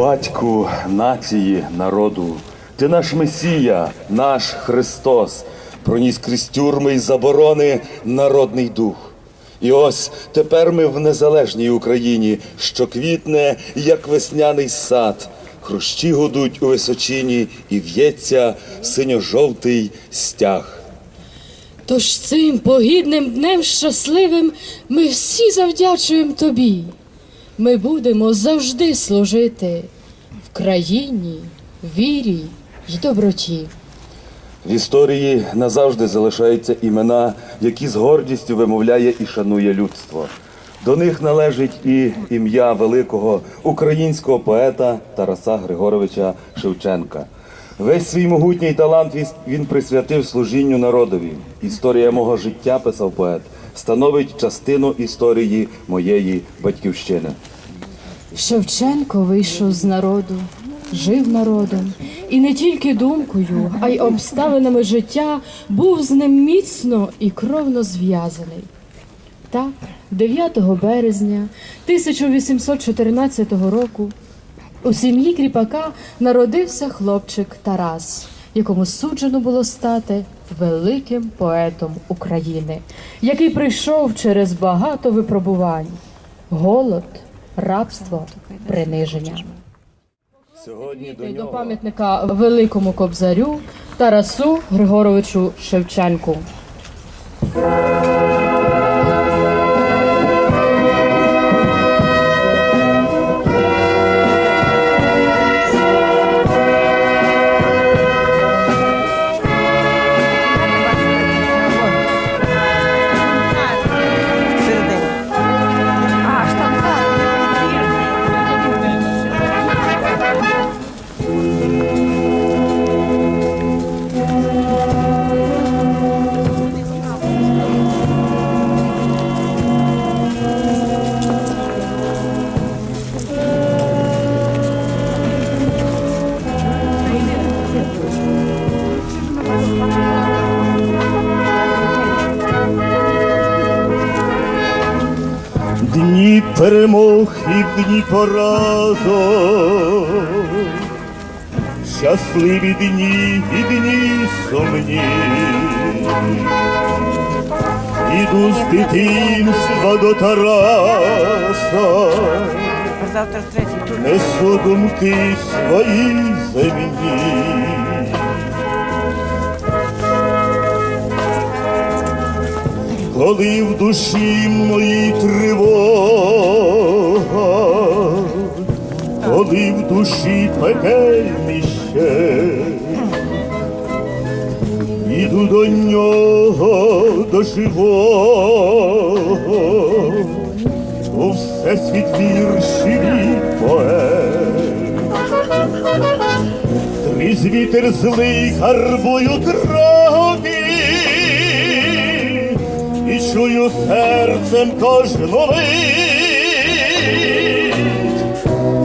батьку нації, народу, ти наш Месія, наш Христос, проніс крізь тюрми й заборони народний дух. І ось тепер ми в незалежній Україні, що квітне, як весняний сад. Хрущі гудуть у височині і в'ється синьо-жовтий стяг. Тож цим погідним днем щасливим ми всі завдячуємо тобі. Ми будемо завжди служити в країні, вірі й доброті. В історії назавжди залишаються імена, які з гордістю вимовляє і шанує людство. До них належить і ім'я великого українського поета Тараса Григоровича Шевченка. Весь свій могутній талант він присвятив служінню народові. Історія мого життя, писав поет, становить частину історії моєї батьківщини. Шевченко вийшов з народу, жив народом, і не тільки думкою, а й обставинами життя був з ним міцно і кровно зв'язаний. Так, 9 березня 1814 року у сім'ї кріпака народився хлопчик Тарас, якому суджено було стати великим поетом України, який прийшов через багато випробувань, голод, рабство, приниження. Сьогодні до До пам'ятника великому кобзарю Тарасу Григоровичу Шевченку. Дні перемог і дні поразок, щасливі дні і дні сумні. Іду з дитинства до Тараса, несу думки свої земні. Коли в душі моїй тривога, коли в душі пекельнище, іду до нього до живого, у всесвіт віршів і поет. Крізь злий гарбую троги, чую серцем кожну мить.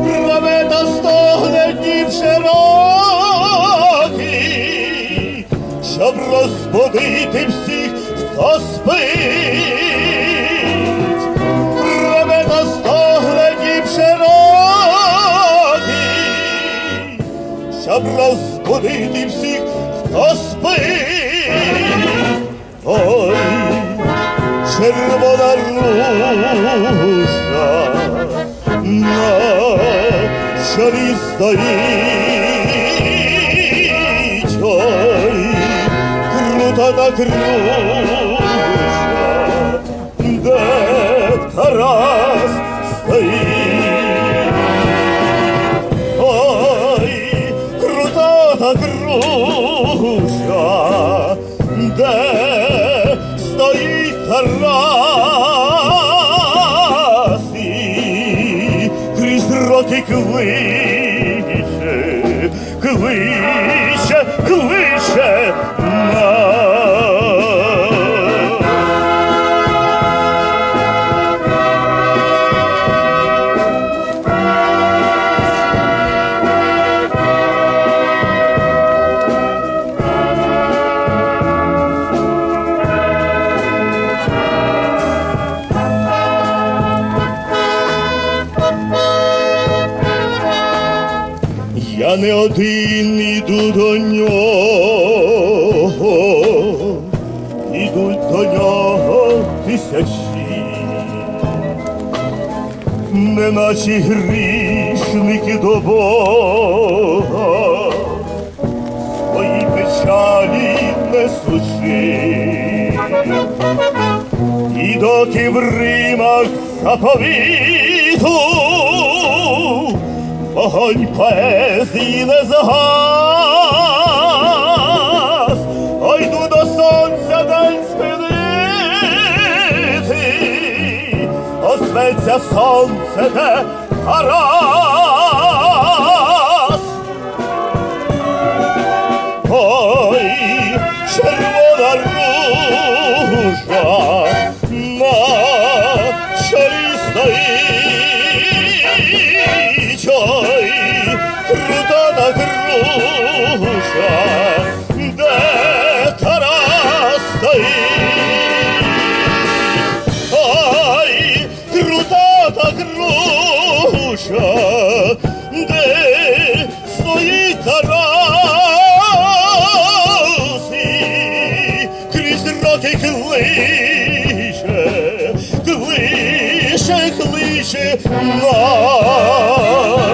Рве та стогне днів широкий, щоб розбудити всіх, хто спить. Рве та стогне днів широкий, щоб розбудити всіх, хто спить. Ой, червона ружа на чолі стоїть, ой, крута та кружа, де Тарас стоїть. away не один іду до нього, ідуть до нього тисячі, не наші грішники до Бога, свої печалі не несучи. І доки в Римах заповіту вогонь поезії не загас, Ойду до сонця день спинити, озветься сонце, де Тарас. 啊。